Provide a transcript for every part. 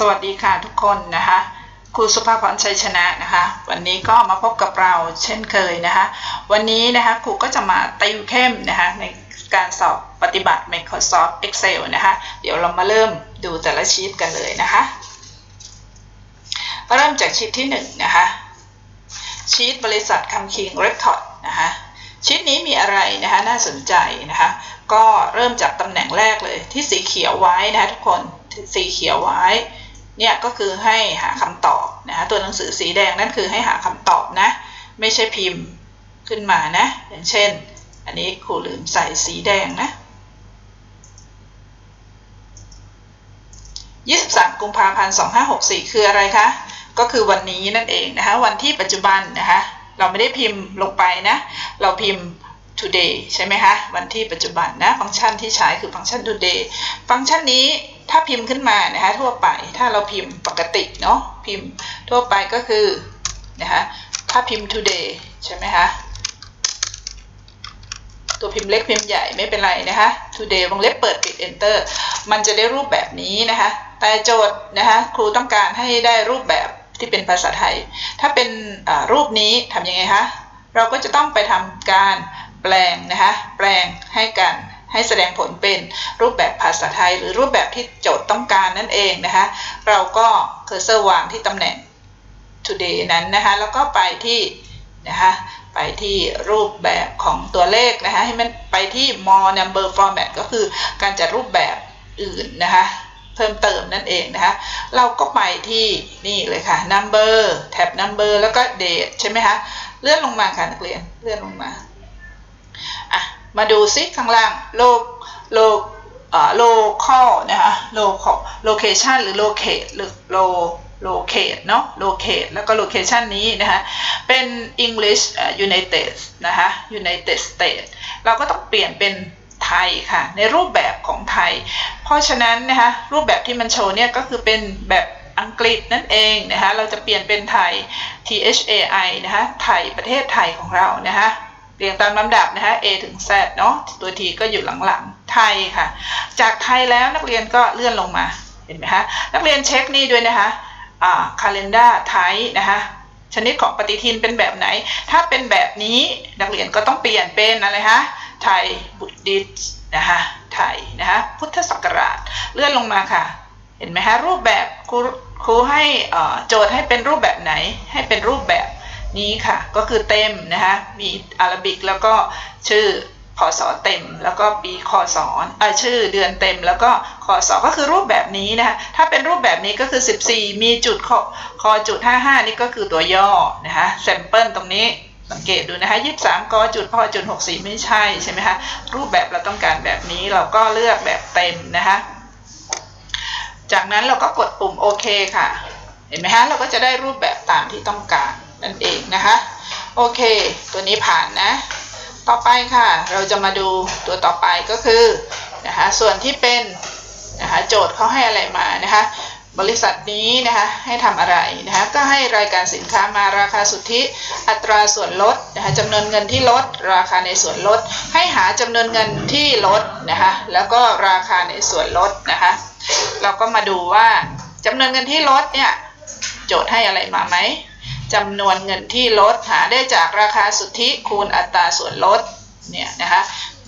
สวัสดีค่ะทุกคนนะคะครูสุภาพรชัยชนะนะคะ วันนี้ก็มาพบกับเราเช่นเคยนะคะ วันนี้นะคะครูก็จะมาติวเข้มนะคะในการสอบปฏิบัติ Microsoft Excel นะคะ เดี๋ยวเรามาเริ่มดูแต่ละชีตกันเลยนะคะเริ่มจากชีตที่1นงนะคะชีตบริษัทคำคิงเรคคอร์ดนะคะชีตนี้มีอะไรนะคะน่าสนใจนะคะ ก็เริ่มจากตำแหน่งแรกเลยที่สีเขียวไว้นะคะทุกคนสีเขียวไว้ เนี่ยก็คือให้หาคำตอบนะคะตัวหนังสือสีแดงนั่นคือให้หาคำตอบนะ ไม่ใช่พิมพ์ขึ้นมานะ อย่างเช่น อันนี้ครูลืมใส่สีแดงนะ 23 กุมภาพันธ์ 2564 คืออะไรคะ ก็คือวันนี้นั่นเองนะคะ วันที่ปัจจุบันนะคะ เราไม่ได้พิมพ์ลงไปนะ เราพิมพ์ today ใช่ไหมคะ วันที่ปัจจุบันนะ ฟังก์ชันที่ใช้คือฟังก์ชัน today ฟังก์ชันนี้ ถ้าพิมพ์ขึ้นมานะคะทั่วไปถ้าเราพิมพ์ปกติเนาะพิมพ์ทั่วไปก็คือนะคะถ้าพิมพ์ today ใช่ไหมคะตัวพิมพ์เล็กพิมพ์ใหญ่ไม่เป็นไรนะคะ today วงเล็บเปิดปิด enter มันจะได้รูปแบบนี้นะคะแต่โจทย์นะคะครูต้องการให้ได้รูปแบบที่เป็นภาษาไทย ถ้าเป็นรูปนี้ทำยังไงคะเราก็จะต้องไปทำการแปลงนะคะแปลงให้กัน ให้แสดงผลเป็นรูปแบบภาษาไทย หรือรูปแบบที่โจทย์ต้องการนั่นเองนะคะเราก็เคอร์เซอร์วางที่ตำแหน่ง today นั้นนะคะแล้วก็ไปที่นะคะไปที่รูปแบบของตัวเลขนะคะให้มันไปที่ more number format ก็คือการจัดรูปแบบอื่นนะคะเพิ่มเติมนั่นเองนะคะเราก็ไปที่นี่เลยค่ะ number แท็บ number แล้วก็ date ใช่ไหมคะเลื่อนลงมาค่ะนักเรียนเลื่อนลงมาอะ มาดูซิข้างล่างโลกโลกอ่า local นะคะ local location หรือ locate หรือ lo locate เนาะ locate แล้วก็ location นี้นะคะเป็น English United นะคะ United States เราก็ต้องเปลี่ยนเป็นไทยค่ะ ในรูปแบบของไทย เพราะฉะนั้นนะคะรูปแบบที่มันโชว์เนี่ยก็คือเป็นแบบอังกฤษนั่นเองนะคะเราจะเปลี่ยนเป็นไทย T H A I นะคะไทยประเทศไทยของเรานะคะ เรียงตามลำดับนะคะ A ถึง Z เนาะตัว T ก็อยู่หลังๆ ไทยค่ะ จากไทยแล้วนักเรียนก็เลื่อนลงมา เห็นไหมคะ นักเรียนเช็คนี่ด้วยนะคะอ่า calendar ไทยนะคะชนิดของปฏิทินเป็นแบบไหน ถ้าเป็นแบบนี้นักเรียนก็ต้องเปลี่ยนเป็นอะไรคะไทยบุตดิสนะคะไทยนะคะพุทธศักราชเลื่อนลงมาค่ะ เห็นไหมคะรูปแบบครูครูให้โจทย์ให้เป็นรูปแบบไหน ให้เป็นรูปแบบ นี้ค่ะก็คือเต็มนะคะมีอาราบิกแล้วก็ชื่อพศเต็ม แล้วก็ปีคศเออชื่อเดือนเต็ม แล้วก็คศก็คือรูปแบบนี้นะคะถ้าเป็นรูปแบบนี้ก็คือ 14 มีจุดคคจุด55 นี่ก็คือตัวย่อนะคะแซมเปิลตรงนี้สังเกตดูนะคะ23กจุดพอจุด64ไม่ใช่ใช่ไหมคะรูปแบบเราต้องการแบบนี้เราก็เลือกแบบเต็มนะคะจากนั้นเราก็กดปุ่มโอเคค่ะ เห็นไหมคะเราก็จะได้รูปแบบตามที่ต้องการ นั่นเองนะคะ โอเค ตัวนี้ผ่านนะ ต่อไปค่ะ เราจะมาดูตัวต่อไปก็คือนะคะส่วนที่เป็นนะคะโจทย์เขาให้อะไรมานะคะ บริษัทนี้นะคะให้ทำอะไรนะคะก็ให้รายการสินค้ามาราคาสุทธิอัตราส่วนลดนะคะจำนวนเงินที่ลด ราคาในส่วนลด ให้หาจำนวนเงินที่ลดนะคะแล้วก็ราคาในส่วนลดนะคะเราก็มาดูว่าจำนวนเงินที่ลดเนี่ยโจทย์ให้อะไรมาไหม จำนวนเงินที่ลดหาได้จากราคาสุทธิคูณอัตราส่วนลดเนี่ยนะคะ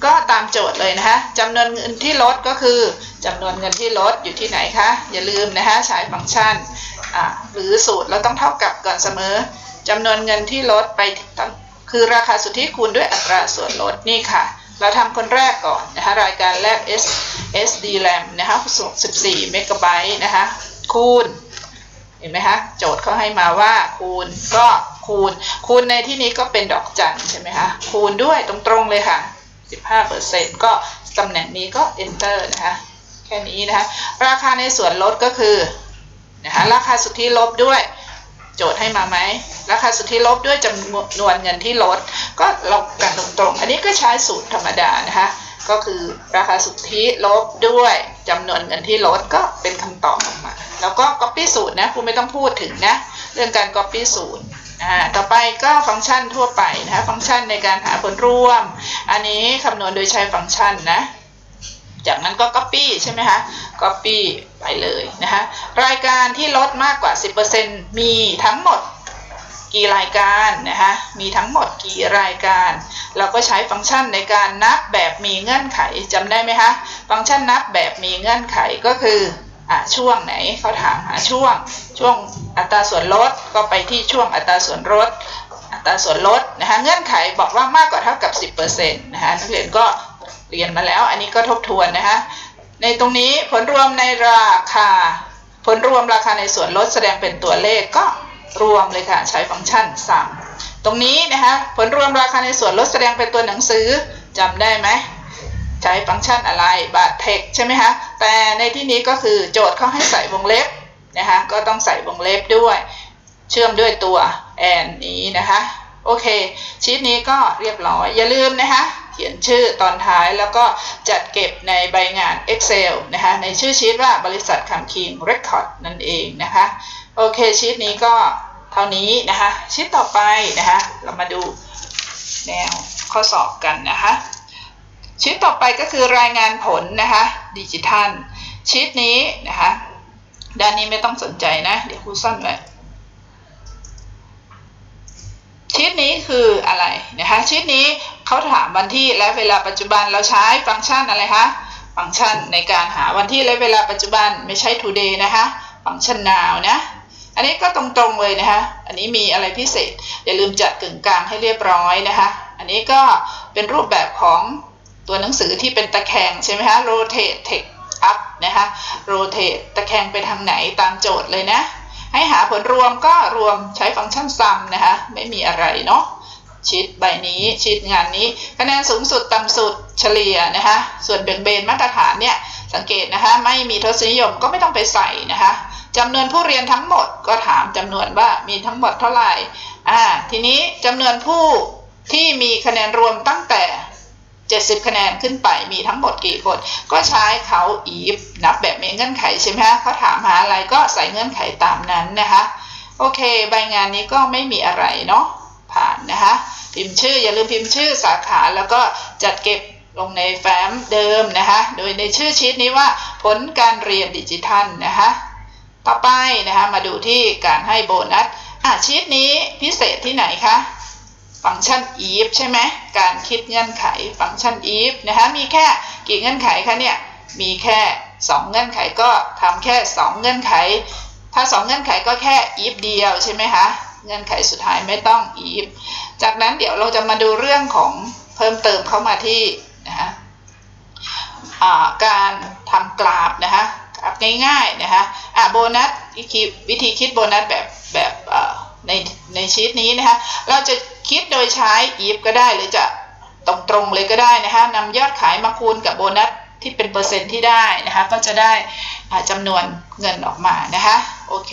ก็ตามโจทย์เลยนะคะจำนวนเงินที่ลดก็คือจำนวนเงินที่ลดอยู่ที่ไหนคะอย่าลืมนะคะใช้ฟังก์ชันหรือสูตรเราต้องเท่ากับก่อนเสมอจำนวนเงินที่ลดไปคือราคาสุทธิคูณด้วยอัตราส่วนลดนี่ค่ะ เราทำคนแรกก่อนนะคะรายการแรก S SD RAM นะคะ14เมกะไบต์นะคะคูณ เห็นไหมคะ โจทย์เขาให้มาว่าคูณก็คูณ คูณในที่นี้ก็เป็นดอกจันใช่ไหมคะ คูณด้วยตรงๆเลยค่ะ 15%ก็ตำแหน่งนี้ก็ enter นะคะ แค่นี้นะคะ ราคาในส่วนลดก็คือนะคะราคาสุทธิลบด้วย โจทย์ให้มาไหมราคาสุทธิลบด้วยจำนวนเงินที่ลด ก็ลบกันตรงๆ อันนี้ก็ใช้สูตรธรรมดานะคะ ก็คือราคาสุทธิลบด้วย จำนวนเงินที่ลดก็เป็นคำตอบออกมา แล้วก็ copy สูตรนะคุณไม่ต้องพูดถึงนะ เรื่องการ copy สูตรอ่าต่อไปก็ฟังก์ชันทั่วไปนะคะฟังก์ชันในการหาผลร่วม อันนี้คำนวณโดยใช้ฟังก์ชันนะ จากนั้นก็ Copy ใช่ไหมคะ Copy ไปเลยนะคะรายการที่ลดมากกว่า 10%มีทั้งหมด กี่รายการนะคะมีทั้งหมดกี่รายการ เราก็ใช้ฟังก์ชันในการนับแบบมีเงื่อนไขจำได้ไหมคะฟังก์ชันนับแบบมีเงื่อนไขก็คืออ่ช่วงไหนเขาถามหาช่วง ช่วงอัตราส่วนลดก็ไปที่ช่วงอัตราส่วนลดอัตราส่วนลดนะคะเงื่อนไขบอกว่ามากกว่าเท่ากับ 10%นะคะนักเรียนก็เรียนมาแล้ว อันนี้ก็ทบทวนนะคะในตรงนี้ผลรวมในราคา ผลรวมราคาในส่วนลดแสดงเป็นตัวเลขก็ รวมเลยค่ะ ใช้ฟังก์ชัน sum ตรงนี้นะคะผลรวมราคาในส่วนลดแสดงเป็นตัวหนังสือจำได้ไหมใช้ฟังก์ชันอะไรบาทเทคใช่ไหมคะแต่ในที่นี้ก็คือโจทย์เขาให้ใส่วงเล็บนะคะก็ต้องใส่วงเล็บด้วย เชื่อมด้วยตัว and นี้นะคะ โอเค ชีตนี้ก็เรียบร้อยอย่าลืมนะคะ ขียนชื่อตอนท้ายแล้วก็จัดเก็บในใบงาน Excel นะคะในชื่อชีตว่าบริษัทคำคิง Record นั่นเองนะคะโอเคชีตนี้ก็เท่านี้นะคะชีตต่อไปนะคะเรามาดูแนวข้อสอบกันนะคะชีตต่อไปก็คือรายงานผลนะคะดิจิทัลชีตนี้นะคะด้านนี้ไม่ต้องสนใจนะ เดี๋ยวครูซ่อนไว้ ชีตนี้คืออะไรนะคะชีตนี้เขาถามวันที่และเวลาปัจจุบันเราใช้ฟังก์ชันอะไรคะฟังก์ชันในการหาวันที่และเวลาปัจจุบันไม่ใช่ today นะคะฟังก์ชัน now นะอันนี้ก็ตรงๆเลยนะคะ อันนี้มีอะไรพิเศษ อย่าลืมจัดกึ่งกลางให้เรียบร้อยนะคะ อันนี้ก็เป็นรูปแบบของตัวหนังสือที่เป็นตะแคงใช่ไหมคะ rotate text up นะคะ rotate ตะแคงไปทางไหนตามโจทย์เลยนะ ให้หาผลรวมก็รวมใช้ฟังก์ชัน sum นะคะ ไม่มีอะไรเนาะชีตใบนี้ชีตงานนี้ คะแนนสูงสุดต่ำสุดเฉลี่ยนะคะ ส่วนเบี่ยงเบนมาตรฐานเนี่ย สังเกตนะคะ ไม่มีทศนิยมก็ไม่ต้องไปใส่นะคะจำนวนผู้เรียนทั้งหมดก็ถามจำนวนว่ามีทั้งหมดเท่าไหร่อ่าทีนี้จำนวนผู้ที่มีคะแนนรวมตั้งแต่ 70 คะแนนขึ้นไปมีทั้งหมดกี่คน ก็ใช้เขา if นับแบบมีเงื่อนไขใช่ไหมคะเขาถามหาอะไรก็ใส่เงื่อนไขตามนั้นนะคะ โอเค ใบงานนี้ก็ไม่มีอะไรเนาะผ่านนะคะ พิมพ์ชื่ออย่าลืมพิมพ์ชื่อสาขาแล้วก็จัดเก็บลงในแฟ้มเดิมนะคะ โดยในชื่อชีตนี้ว่าผลการเรียนดิจิทัลนะคะ ต่อไปนะคะมาดูที่การให้โบนัสอะชีตนี้พิเศษที่ไหนคะ ฟังก์ชัน if ใช่ไหมการคิดเงื่อนไขฟังก์ชัน if นะคะมีแค่กี่เงื่อนไขคะเนี่ยมีแค่ 2 เงื่อนไขก็ทำแค่ 2 เงื่อนไข ถ้า 2 เงื่อนไขก็แค่ if เดียวใช่ไหมคะเงื่อนไขสุดท้ายไม่ต้อง if จากนั้นเดี๋ยวเราจะมาดูเรื่องของเพิ่มเติมเข้ามาที่นะคะาการทำกราฟนะคะกราฟง่ายๆนะคะอ่าโบนัสวิธีคิดโบนัสแบบแบบในในชีตนี้นะคะเราจะ คิดโดยใช้ if ก็ได้หรือจะตรงๆเลยก็ได้นะคะนำยอดขายมาคูณกับโบนัสที่เป็นเปอร์เซ็นต์ที่ได้นะคะ ก็จะได้จำนวนเงินออกมานะคะ โอเค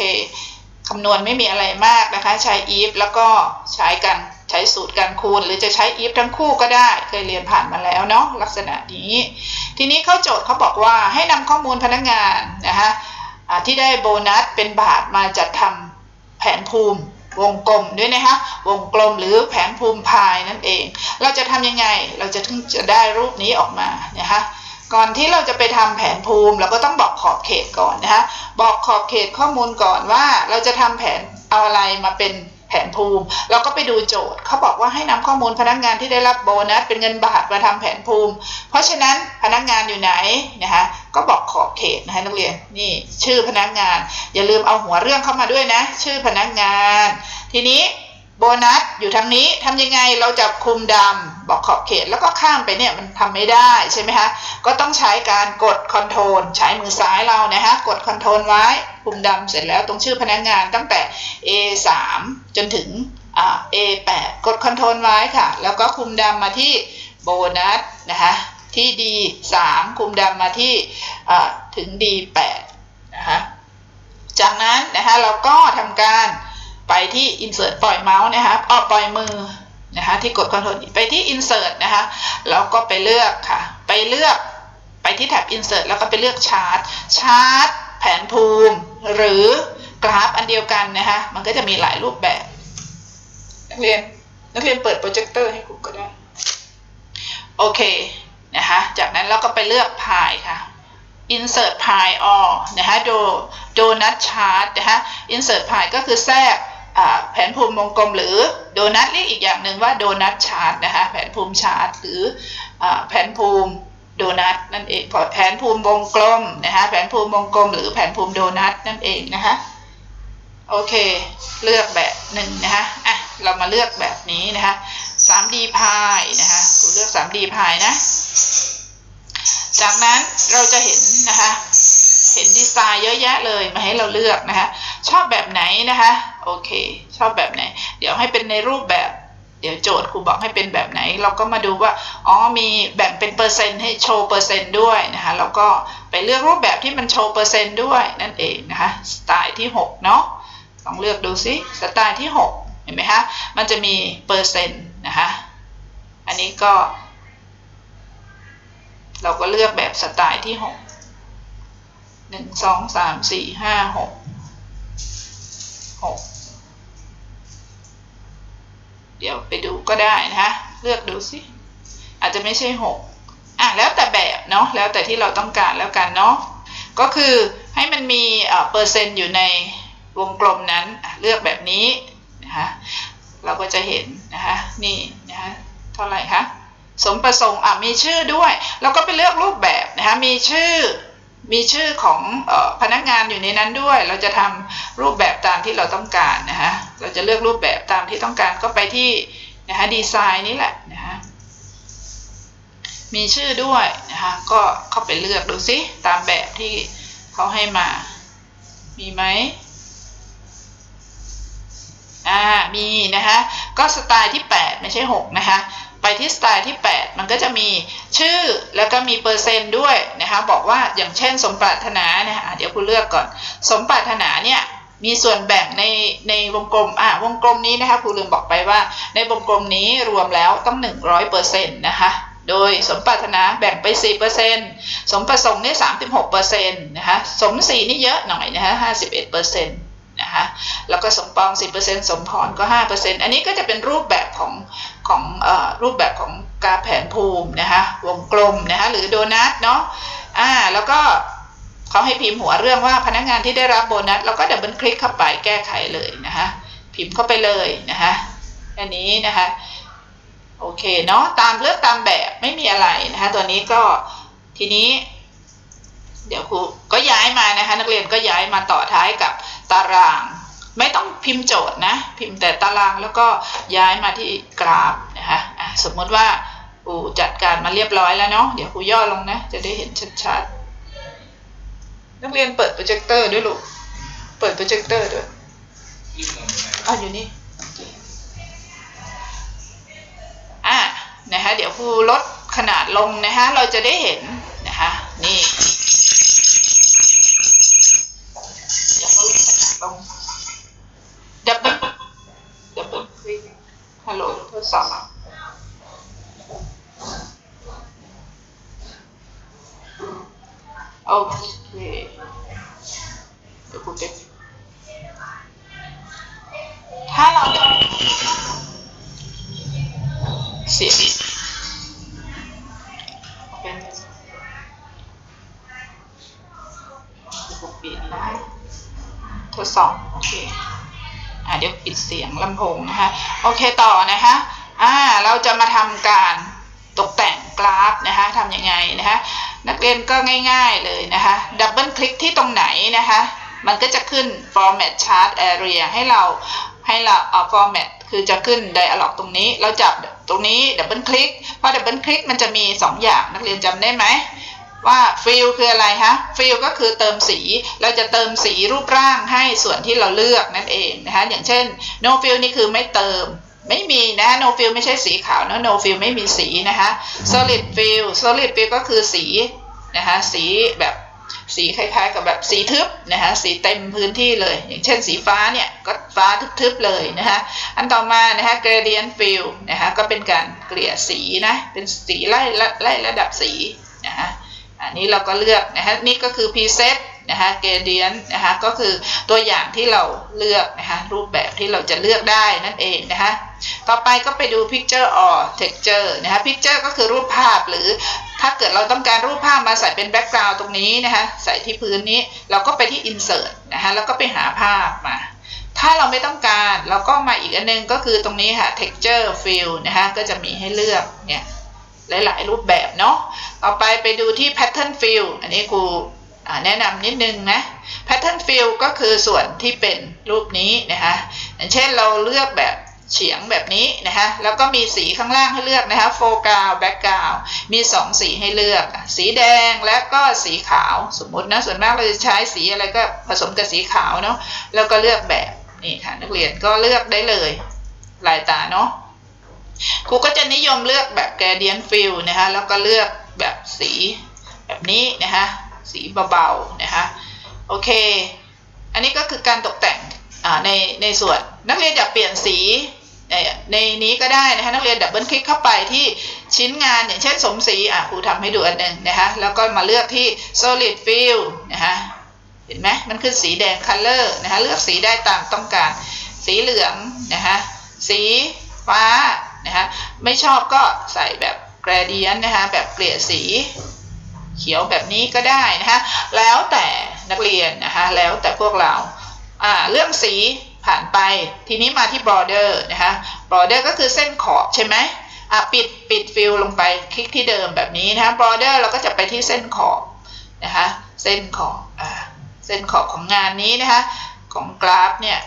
คำนวณไม่มีอะไรมากนะคะ ใช้ if แล้วก็ใช้กันใช้สูตรการคูณ หรือจะใช้ if ทั้งคู่ก็ได้ เคยเรียนผ่านมาแล้วเนาะลักษณะนี้ ทีนี้เขาโจทย์เขาบอกว่าให้นำข้อมูลพนักงานนะคะที่ได้โบนัสเป็นบาทมาจัดทำแผนภูมิ วงกลมด้วยนะคะวงกลมหรือแผนภูมิพายนั่นเอง เราจะทำยังไงเราจะถึงจะได้รูปนี้ออกมานะคะก่อนที่เราจะไปทำแผนภูมิเราก็ต้องบอกขอบเขตก่อนนะคะบอกขอบเขตข้อมูลก่อนว่าเราจะทำแผนเอาอะไรมาเป็น นภูมิ เราก็ไปดูโจทย์เขาบอกว่าให้นำข้อมูลพนักงานที่ได้รับโบนัสเป็นเงินบาทมาทำแผนภูมิ เพราะฉะนั้นพนักงานอยู่ไหนนะคะก็บอกขอบเขตนะคะนักเรียนนี่ชื่อพนักงาน อย่าลืมเอาหัวเรื่องเข้ามาด้วยนะ ชื่อพนักงาน ทีนี้โบนัสอยู่ทางนี้ทำยังไงเราจับคุมดำบอกขอบเขตแล้วก็ข้ามไปเนี่ยมันทำไม่ได้ใช่ไหมคะก็ต้องใช้การกดคอนโทรลใช้มือซ้ายเรานะคะกดคอนโทรลไว้ คุมดำเสร็จแล้วตรงชื่อพนักงานตั้งแต่ A3 จนถึง A8 กดคอนโทรลไว้ค่ะ แล้วก็คุมดำมาที่โบนัสนะคะที่ D3 คุมดำมาที่ถึง D8 นะคะจากนั้นนะคะเราก็ทำการไปที่ insert ปล่อยเมาส์นะคะออปล่อยมือนะคะที่กด control ไปที่ insert นะคะแล้วก็ไปเลือกค่ะ ไปเลือกไปที่แท็บ insert แล้วก็ไปเลือกชาร์ตชาร์ต ผนภูมิ หรือกราฟอันเดียวกันนะคะมันก็จะมีหลายรูปแบบ นักเรียนนักเรียนเปิดโปรเจคเตอร์ให้ครูก็ได้ โอเคนะคะจากนั้นเราก็ไปเลือกพายค่ะ insert pie all นะคะโด donut chart นะคะ insert pie ก็คือแทรกอ่แผนภูมิวงกลมหรือโดนัทเรียกอีกอย่างหนึ่งว่าโดนัทชาร์ตนะคะแผนภูมิชาร์ตหรืออแผนภูมิ โดนัทนั่นเองแผนภูมิวงกลมนะคะแผนภูมิวงกลม หรือแผนภูมิโดนัทนั่นเองนะคะโอเค เลือกแบบหนึ่งนะคะอะเรามาเลือกแบบนี้นะคะ 3D พายนะคะครูเลือก 3D พายนะ จากนั้นเราจะเห็นนะคะเห็นดีไซน์เยอะแยะเลยมาให้เราเลือกนะคะ ชอบแบบไหนนะคะ โอเค ชอบแบบไหน เดี๋ยวให้เป็นในรูปแบบ เดี๋ยวโจทย์ครูบอกให้เป็นแบบไหน เราก็มาดูว่า อ๋อมีแบ่งเป็นเปอร์เซ็นต์ให้โชว์เปอร์เซ็นต์ด้วยนะคะ แล้วก็ไปเลือกรูปแบบที่มันโชว์เปอร์เซ็นต์ด้วยนั่นเองนะคะ สไตล์ที่ 6 เนาะลองเลือกดูซิสไตล์ที่ 6 เห็นไหมคะ มันจะมีเปอร์เซ็นต์นะคะ อันนี้ก็ เราก็เลือกแบบสไตล์ที่ 6 1 2 3 4 5 6 6 ดี๋ยวไปดูก็ได้นะคะเลือกดูสิอาจจะไม่ใช่หกอะแล้วแต่แบบเนาะแล้วแต่ที่เราต้องการแล้วกันเนาะก็คือให้มันมีเปอร์เซ็นต์อยู่ในวงกลมนั้นเลือกแบบนี้นะคะเราก็จะเห็นนะคะนี่นะคะเท่าไหร่คะสมประสงค์อะมีชื่อด้วยเราก็ไปเลือกรูปแบบนะคะมีชื่อมีชื่อของออพนักงานอยู่ในนั้นด้วย เราจะทำรูปแบบตามที่เราต้องการนะคะ เราจะเลือกรูปแบบตามที่ต้องการก็ไปที่นะคะดีไซน์นี้แหละนะคะมีชื่อด้วยนะคะก็เข้าไปเลือกดูซิตามแบบที่เขาให้มา มีไหมอ่ามีนะคะก็สไตล์ที่ 8 ไม่ใช่ 6 นะคะไปที่สไตล์ที่ 8 มันก็จะมีชื่อแล้วก็มีเปอร์เซนต์ด้วยนะคะบอกว่าอย่างเช่นสมปรารถนานี่ยเดี๋ยวคุณเลือกก่อน สมปรารถนาเนี่ย มีส่วนแบ่งในในวงกลมอ่าวงกลมนี้นะคะครูลืมบอกไปว่า ในวงกลมนี้รวมแล้วต้อง 100เปอร์เซ็นต์นะคะโดยสมปรารถนาแบ่งไป 4%สมประสงค์นี่ 36%นะคะสมศรีนี่เยอะหน่อยนะคะ51%นะคะแล้วก็สมปอง 10%สมพรก็ 5%อันนี้ก็จะเป็นรูปแบบของของอรูปแบบของกาแผนภูมินะคะวงกลมนะคะหรือโดนัทเนาะอ่าแล้วก็ เขาให้พิมพ์หัวเรื่องว่าพนักงานที่ได้รับโบนัสเราก็ดับเบิลคลิกเข้าไปแก้ไขเลยนะคะพิมพ์เข้าไปเลยนะคะอันนี้นะคะโอเคเนาะตามเลือกตามแบบไม่มีอะไรนะคะตัวนี้ก็ทีนี้ เดี๋ยวครูก็ย้ายมานะคะ นักเรียนก็ย้ายมาต่อท้ายกับตาราง ไม่ต้องพิมพ์โจทย์นะ พิมพ์แต่ตารางแล้วก็ย้ายมาที่กราฟนะคะะสมมติว่าครูจัดการมาเรียบร้อยแล้วเนาะเดี๋ยวครูย่อลงนะ จะได้เห็นชัดๆ นักเรียนเปิดโปรเจคเตอร์ด้วยลูก เปิดโปรเจคเตอร์ด้วยอะอยู่นี่ อะนะคะเดี๋ยวครูลดขนาดลงนะคะเราจะได้เห็นนะคะนี่เดี๋ยวครูลดขนาดลงดับเบิลดับเบิลคลิกฮัลโหลทดสอบโอเค เดี๋ยวครูจะถ้าเราเสียงเป็นปกปิดนะทดสอบโอเคอ่าเดี๋ยวปิดเสียงลำโพงนะคะ โอเคต่อนะคะอ่าเราจะมาทำการตกแต่งกราฟนะคะทำยังไงนะคะนักเรียนก็ง่าย ๆเลยนะคะดับเบิลคลิกที่ตรงไหนนะคะ มันก็จะขึ้น format chart area ให้เราให้เราเอา format คือจะขึ้น dialog ตรงนี้ เราจับตรงนี้ดับเบิลคลิกพอดับเบิลคลิกมันจะมี 2 อย่างนักเรียนจำได้ไหมว่าฟิลคืออะไรคะฟิลก็คือเติมสี เราจะเติมสีรูปร่างให้ส่วนที่เราเลือกนั่นเองนะคะ อย่างเช่น no fill นี่คือไม่เติม ไม่มีนะ no fill ไม่ใช่สีขาวนะ no fill ไม่มีสีนะคะ solid fill solid fill ก็คือสีนะคะ สีแบบ สีคล้ายๆกับแบบสีทึบนะคะสีเต็มพื้นที่เลย อย่างเช่นสีฟ้าเนี่ยก็ฟ้าทึบๆเลยนะคะอันต่อมานะคะ gradient fill นะคะก็เป็นการเกลี่ยสีนะเป็นสีไล่ไล่ระดับสีนะคะอันนี้เราก็เลือกนะคะนี่ก็คือ preset นะคะเกเดียนนะคะก็คือตัวอย่างที่เราเลือกนะคะรูปแบบที่เราจะเลือกได้นั่นเองนะคะต่อไปก็ไปดู picture or texture นะคะ picture ก็คือรูปภาพหรือถ้าเกิดเราต้องการรูปภาพมาใส่เป็น background ตรงนี้นะคะใส่ที่พื้นนี้เราก็ไปที่ insert นะคะแล้วก็ไปหาภาพมาถ้าเราไม่ต้องการเราก็มาอีกอันนึงก็คือตรงนี้ค่ะ texture fill นะคะก็จะมีให้เลือกเนี่ยหลาย ๆ รูปแบบเนาะต่อไปไปดูที่ pattern fill อันนี้ครู แนะนำนิดนึงนะ pattern fill ก็คือส่วนที่เป็นรูปนี้นะคะอย่างเช่นเราเลือกแบบเฉียงแบบนี้นะคะแล้วก็มีสีข้างล่างให้เลือกนะคะ foreground background มี 2 สีให้เลือก สีแดงและก็สีขาวสมมตินะส่วนมากเราจะใช้สีอะไรก็ผสมกับสีขาวเนาะแล้วก็เลือกแบบนี่ค่ะนักเรียนก็เลือกได้เลยลายตาเนาะครูก็จะนิยมเลือกแบบ gradient fill นะคะแล้วก็เลือกแบบสีแบบนี้นะคะ สีเบาๆนะคะโอเค อันนี้ก็คือการตกแต่งในในส่วนนักเรียนอยากเปลี่ยนสีในนี้ก็ได้นะคะนักเรียนดับเบิลคลิกเข้าไปที่ชิ้นงานอย่างเช่นสมสีอะครูทำให้ดูอันหนึ่งนะคะแล้วก็มาเลือกที่ solid fill นะคะเห็นไหมมันคือสีแดง color นะคะเลือกสีได้ตามต้องการ สีเหลืองนะคะสีฟ้านะคะไม่ชอบก็ใส่แบบ gradient นะคะแบบเกลี่ยสี เขียวแบบนี้ก็ได้นะคะแล้วแต่นักเรียนนะคะแล้วแต่พวกเราอ่าเรื่องสีผ่านไปทีนี้มาที่ border นะคะ border ก็คือเส้นขอบใช่ไหมอะปิดปิดฟิลลงไปคลิกที่เดิมแบบนี้นะคะ border เราก็จะไปที่เส้นขอบนะคะเส้นขอบอ่าเส้นขอบของงานนี้นะคะของกราฟเนี่ย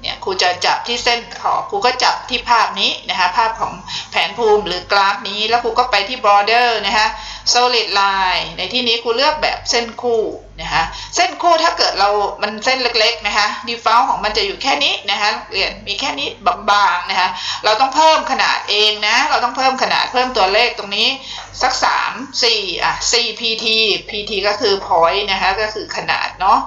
เนี่ยครูจะจับที่เส้นขอบครูก็จับที่ภาพนี้นะคะภาพของแผนภูมิหรือกราฟนี้แล้วครูก็ไปที่ border นะคะ solid line ในที่นี้ครูเลือกแบบเส้นคู่นะคะเส้นคู่ถ้าเกิดเรามันเส้นเล็กๆนะคะ default ของมันจะอยู่แค่นี้นะคะเรียนมีแค่นี้บางๆนะคะเราต้องเพิ่มขนาดเองนะเราต้องเพิ่มขนาดเพิ่มตัวเลขตรงนี้สัก 3 4อะ 4pt pt ก็คือ point นะคะก็คือขนาดเนาะ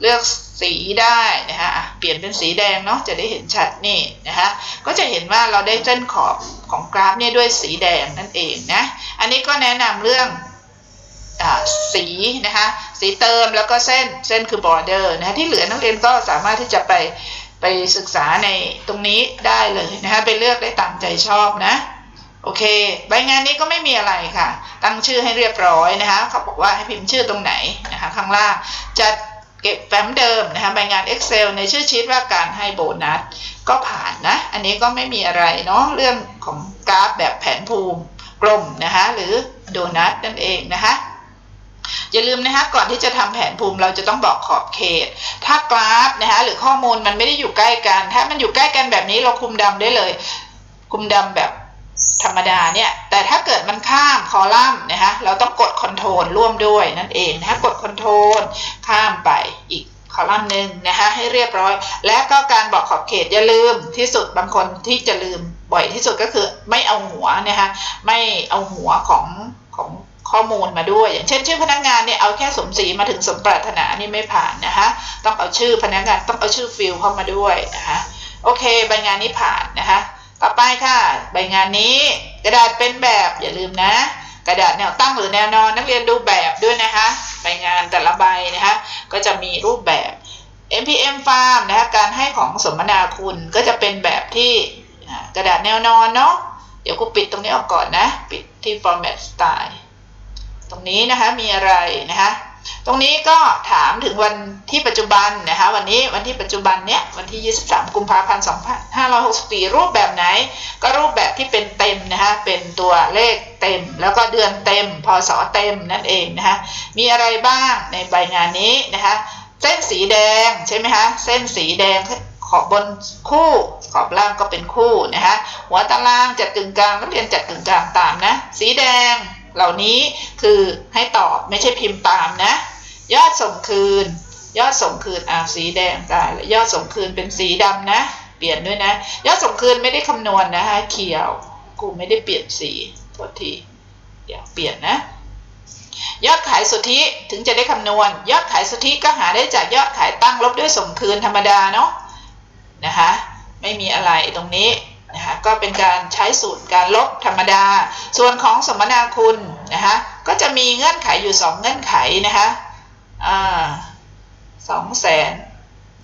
เลือกสีได้นะคะเปลี่ยนเป็นสีแดงเนาะจะได้เห็นชัดนี่นะคะก็จะเห็นว่าเราได้เส้นขอบของกราฟเนี่ยด้วยสีแดงนั่นเองนะอันนี้ก็แนะนำเรื่องอสีนะคะสีเติมแล้วก็เส้นเส้นคือ border นะะที่เหลือนักเรียนก็สามารถที่จะไปไปศึกษาในตรงนี้ได้เลยนะคะไปเลือกได้ตามใจชอบนะโอเค ใบงานนี้ก็ไม่มีอะไรค่ะ ตั้งชื่อให้เรียบร้อยนะคะเขาบอกว่าให้พิมพ์ชื่อตรงไหนนะคะข้างล่างจะ เก็บแฟ้มเดิมนะคะใบงาน Excel ในชื่อชีตว่าการให้โบนัส ก็ผ่านนะ อันนี้ก็ไม่มีอะไรเนาะเรื่องของกราฟแบบแผนภูมิกลมนะคะหรือโดนัทนั่นเองนะคะอย่าลืมนะคะก่อนที่จะทำแผนภูมิเราจะต้องบอกขอบเขต ถ้ากราฟนะคะหรือข้อมูลมันไม่ได้อยู่ใกล้กัน ถ้ามันอยู่ใกล้กันแบบนี้เราคุมดำได้เลย คุมดำแบบ ธรรมดาเนี่ย แต่ถ้าเกิดมันข้ามคอลัมน์นะคะ เราต้องกดคอนโทรลร่วมด้วยนั่นเองนะคะกดคอนโทรลข้ามไปอีกคอลัมน์หนึ่งนะคะให้เรียบร้อย และก็การบอกขอบเขตอย่าลืมที่สุดบางคนที่จะลืมบ่อยที่สุดก็คือไม่เอาหัวนะคะไม่เอาหัวของของข้อมูลมาด้วย อย่างเช่นชื่อพนักงานเนี่ยเอาแค่สมศรีมาถึงสมปรารถนานี่ไม่ผ่านนะคะต้องเอาชื่อพนักงานต้องเอาชื่อฟิลเข้ามาด้วยนะคะโอเคใบงานนี้ผ่านนะคะ ต่อไปค่ะใบงานนี้กระดาษเป็นแบบอย่าลืมนะ กระดาษแนวตั้งหรือแนวนอนนักเรียนดูแบบด้วยนะคะใบงานแต่ละใบนะคะ ก็จะมีรูปแบบ MPM Farm นะคะการให้ของสมนาคุณก็จะเป็นแบบที่กระดาษแนวนอนเนาะเดี๋ยวครูปิดตรงนี้ออกก่อนนะ ปิดที่ Format Style ตรงนี้นะคะมีอะไรนะคะ ตรงนี้ก็ถามถึงวันที่ปัจจุบันนะคะวันนี้วันที่ปัจจุบันเนี้ยวันที่ 23 กุมภาพันธ์ 2564 รูปแบบไหน ก็รูปแบบที่เป็นเต็มนะคะเป็นตัวเลขเต็ม แล้วก็เดือนเต็ม พศเต็มนั่นเองนะคะมีอะไรบ้างในใบงานนี้นะคะเส้นสีแดงใช่ไหมคะเส้นสีแดงขอบบนคู่ขอบล่างก็เป็นคู่นะคะหัวตารางจัดกึ่งกลางนักเรียนจัดกึ่งกลางตามนะ สีแดง เหล่านี้คือให้ตอบไม่ใช่พิมพ์ตามนะ ยอดส่งคืน ยอดส่งคืนอ่าสีแดงได้ยอดส่งคืนเป็นสีดำนะ เปลี่ยนด้วยนะ ยอดส่งคืนไม่ได้คำนวณนนะคะเขียวกูไม่ได้เปลี่ยนสีโทษทีเดี๋ยวเปลี่ยนนะยอดขายสุทธิถึงจะได้คำนวณ ยอดขายสุทธิก็หาได้จากยอดขายตั้งลบด้วยส่งคืนธรรมดาเนาะนะคะไม่มีอะไรตรงนี้ ก็เป็นการใช้สูตรการลบธรรมดา ส่วนของสมนาคุณนะคะก็จะมีเงื่อนไขอยู่ 2 เงื่อนไขนะคะสองแสน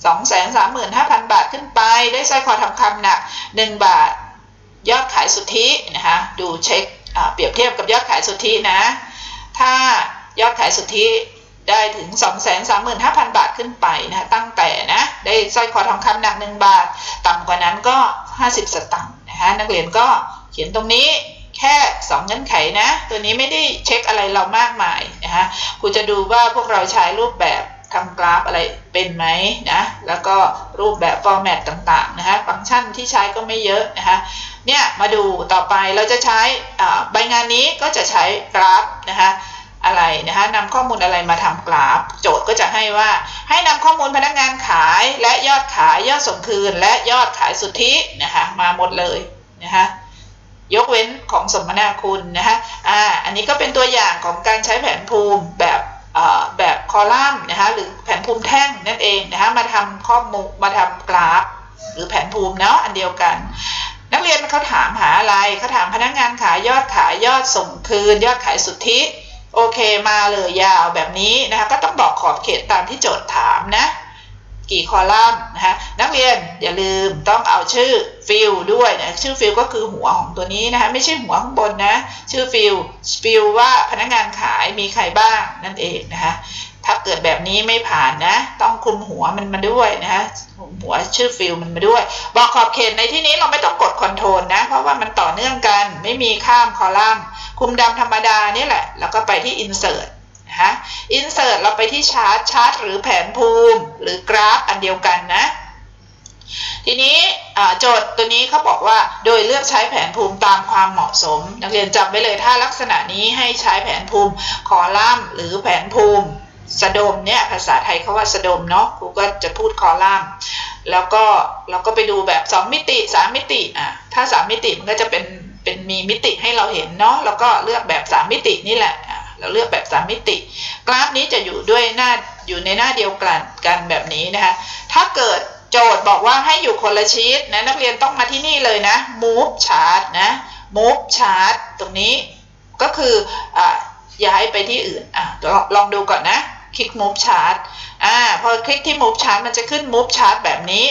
สองแสนสามหมื่นห้าพันบาทขึ้นไป ได้สร้อยคอทองคำหนักหนึ่งบาท ยอดขายสุทธินะคะดูเช็คเปรียบเทียบกับยอดขายสุทธินะ ถ้ายอดขายสุทธิได้ถึง 235,000 บาทขึ้นไปนะตั้งแต่นะ ได้สร้อยคอทองคำหนัก 1 บาท ต่ำกว่านั้นก็ 50 สตางค์ นะคะนักเรียนก็เขียนตรงนี้แค่ 2 เงื่อนไขนะ ตัวนี้ไม่ได้เช็คอะไรเรามากมายนะคะครูจะดูว่าพวกเราใช้รูปแบบทำกราฟอะไรเป็นไหมนะ แล้วก็รูปแบบฟอร์แมตต่างๆนะคะฟังก์ชันที่ใช้ก็ไม่เยอะนะคะเนี่ยมาดูต่อไปเราจะใช้ใบงานนี้ก็จะใช้กราฟนะคะ อะไรนะคะนำข้อมูลอะไรมาทำกราฟ โจทย์ก็จะให้ว่า ให้นำข้อมูลพนักงานขายและยอดขายยอดส่งคืน และยอดขายสุทธินะคะมาหมดเลยนะคะยกเว้นของสมนาคุณนะคะอ่าอันนี้ก็เป็นตัวอย่างของการใช้แผนภูมิแบบแบบคอลัมน์นะคะหรือแผนภูมิแท่งนั่นเองนะคะมาทำข้อมูลมาทำกราฟ หรือแผนภูมิเนาะอันเดียวกัน นักเรียนเขาถามหาอะไรเขาถามพนักงานขายยอดขายยอดส่งคืน ยอดขายสุทธิ โอเคมาเลยยาวแบบนี้นะคะก็ต้องบอกขอบเขตตามที่โจทย์ถามนะ กี่คอลัมน์นะคะนักเรียนอย่าลืมต้องเอาชื่อฟิลด้วยนะชื่อฟิลก็คือหัวของตัวนี้นะคะไม่ใช่หัวข้างบนนะ ชื่อฟิลฟิลว่าพนักงานขายมีใครบ้างนั่นเองนะคะ ถ้าเกิดแบบนี้ไม่ผ่านนะ ต้องคลุมหัวมันมาด้วยนะหัวชื่อฟิลมันมาด้วย บอกขอบเขตในที่นี้เราไม่ต้องกดคอนโทรลนะ เพราะว่ามันต่อเนื่องกัน ไม่มีข้ามคอลัมน์คุมดำธรรมดานี่แหละ แล้วก็ไปที่ insert นะคะ insert เราไปที่ชาร์ตชาร์ตหรือแผนภูมิหรือกราฟอันเดียวกันนะทีนี้โจทย์ตัวนี้เขาบอกว่าโดยเลือกใช้แผนภูมิตามความเหมาะสม นักเรียนจำไว้เลยถ้าลักษณะนี้ให้ใช้แผนภูมิคอลัมน์หรือแผนภูมิ สะดมเนี่ยภาษาไทยเขาว่าสะดมเนาะครูก็จะพูดคอลัมน์ แล้วก็เราก็ไปดูแบบ 2 มิติ 3 มิติอะถ้า 3 มิติมันก็จะเป็นเป็นมีมิติให้เราเห็นเนาะแล้วก็เลือกแบบ 3 มิตินี่แหละเราเลือกแบบ 3 มิติ กราฟนี้จะอยู่ด้วยหน้าอยู่ในหน้าเดียวกันกันแบบนี้นะคะถ้าเกิดโจทย์บอกว่าให้อยู่คนละชีตนะนักเรียนต้องมาที่นี่เลยนะ move chart นะ move chart ตรงนี้ก็คืออ่าย้ายไปที่อื่นอะลองดูก่อนนะ คลิก move chart อ่าพอคลิกที่ move chart มันจะขึ้น move chart แบบนี้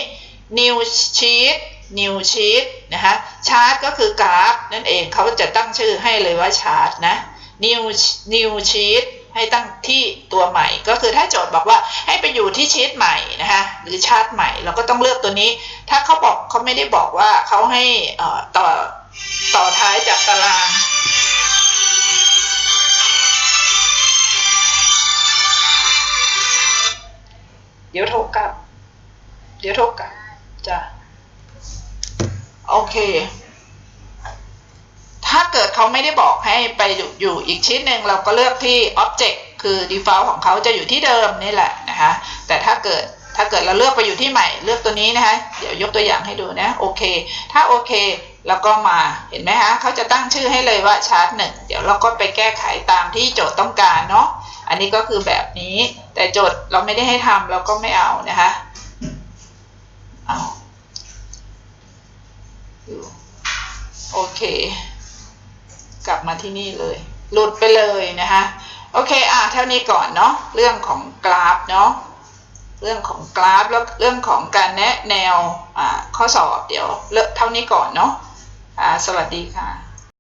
new sheet new sheet นะคะ chart ก็คือกราฟนั่นเองเขาจะตั้งชื่อให้เลยว่า chart นะ new new sheet ให้ตั้งที่ตัวใหม่ ก็คือถ้าโจทย์บอกว่าให้ไปอยู่ที่ชีตใหม่นะคะหรือชาร์ตใหม่เราก็ต้องเลือกตัวนี้ ถ้าเขาบอกเขาไม่ได้บอกว่าเขาให้ต่อต่อท้ายจากตาราง เดี๋ยวโทรกลับ เดี๋ยวโทรกลับจ้ะโอเค ถ้าเกิดเขาไม่ได้บอกให้ไปอยู่อีกชิ้นหนึ่งเราก็เลือกที่ Object คือ default ของเขาจะอยู่ที่เดิมนี่แหละนะคะแต่ถ้าเกิดถ้าเกิดเราเลือกไปอยู่ที่ใหม่เลือกตัวนี้นะคะเดี๋ยวยกตัวอย่างให้ดูนะโอเค ถ้าโอเค แล้วก็มาเห็นไหมคะเขาจะตั้งชื่อให้เลยว่าชาร์ตหนึ่งเดี๋ยวเราก็ไปแก้ไขตามที่โจทย์ต้องการเนาะอันนี้ก็คือแบบนี้ แต่โจทย์เราไม่ได้ให้ทำเราก็ไม่เอานะคะเอาโอเค กลับมาที่นี่เลย หลุดไปเลยนะคะโอเคอะเท่านี้ก่อนเนาะเรื่องของกราฟเนาะเรื่องของกราฟแล้วเรื่องของการแนะแนวอ่าข้อสอบเดี๋ยวเลิกเท่านี้ก่อนเนาะ สวัสดีค่ะ